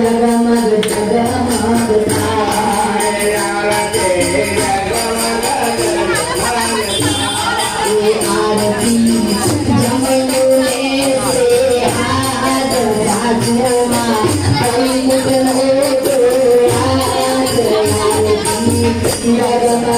जगमग जगमग आरती जमयूले से हाथ राजमा कवि मुगल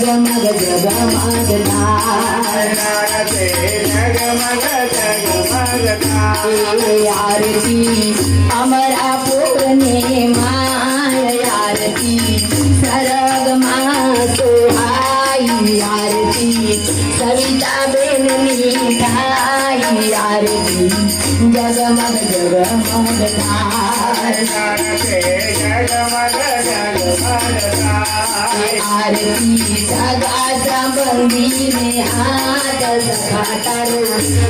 જગમગ જગમગ થાય એ આરતી અમરા પૂરને માય આરતી સરગમાં સોહાઈ આરતી સવિતા બેનની થાય આરતી જગમગ જગમગ થાય આરતી સગા સંબંધીને હાથ સખાતારો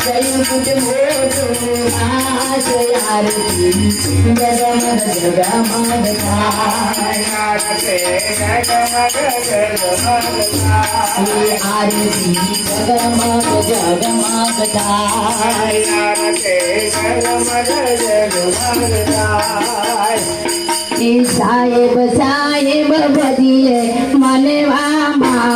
જયુકુટ મોટો હાથ આરતી જગમગ જગમગ થાય એ આરતી જગમગ જગમગ એ સાહેબ સાહેબ બદીએ મને મારા.